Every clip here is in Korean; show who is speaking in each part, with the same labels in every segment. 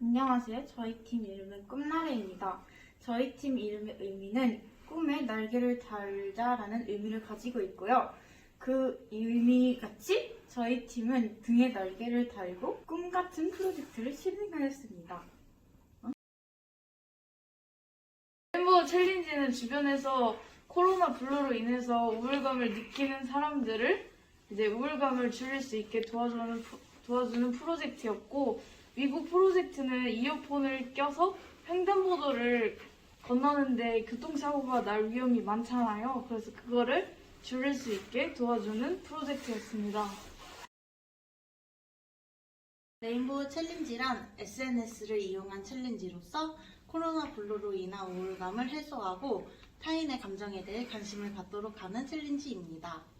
Speaker 1: 안녕하세요. 저희 팀 이름은 꿈나래입니다. 저희 팀 이름의 의미는 꿈에 날개를 달자라는 의미를 가지고 있고요. 그 의미 같이 저희 팀은 등에 날개를 달고 꿈 같은 프로젝트를 실행하였습니다.
Speaker 2: 멤버 챌린지는 주변에서 코로나 블루로 인해서 우울감을 느끼는 사람들을 이제 우울감을 줄일 수 있게 도와주는 프- 도와주는 프로젝트였고 미국 프로젝트는 이어폰을 껴서 횡단보도를 건너는데 교통사고가 날 위험이 많잖아요. 그래서 그거를 줄일 수 있게 도와주는 프로젝트였습니다.
Speaker 3: 레인보우 챌린지란 SNS를 이용한 챌린지로서 코로나 블루로 인한 우울감을 해소하고 타인의 감정에 대해 관심을 갖도록 하는 챌린지입니다.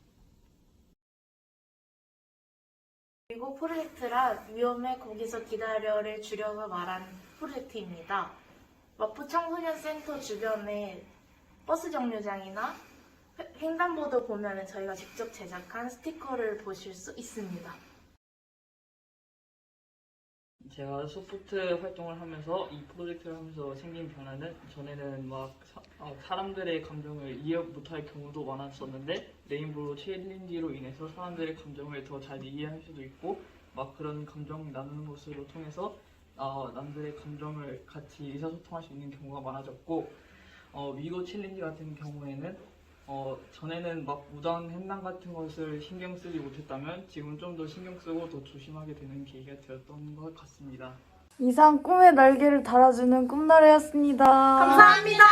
Speaker 4: 그리고 프로젝트란 위험해 거기서 기다려를 줄여서 말한 프로젝트입니다. 마포 청소년 센터 주변에 버스 정류장이나 횡- 횡단보도 보면 저희가 직접 제작한 스티커를 보실 수 있습니다.
Speaker 5: 제가 소프트 활동을 하면서 이 프로젝트를 하면서 생긴 변화는 전에는 막 사, 람들의 감정을 이해 못할 경우도 많았었는데 레인보우 챌린지로 인해서 사람들의 감정을 더 잘 이해할 수도 있고 막 그런 감정 나누는 것으로 통해서 어, 남들의 감정을 같이 의사소통할 수 있는 경우가 많아졌고 어, 위고 챌린지 같은 경우에는 어, 전에는 막 무단 횡단 같은 것을 신경 쓰지 못했다면 지금 좀 더 신경 쓰고 더 조심하게 되는 계기가 되었던 것 같습니다.
Speaker 2: 이상 꿈의 날개를 달아주는 꿈나래였습니다.
Speaker 4: 감사합니다.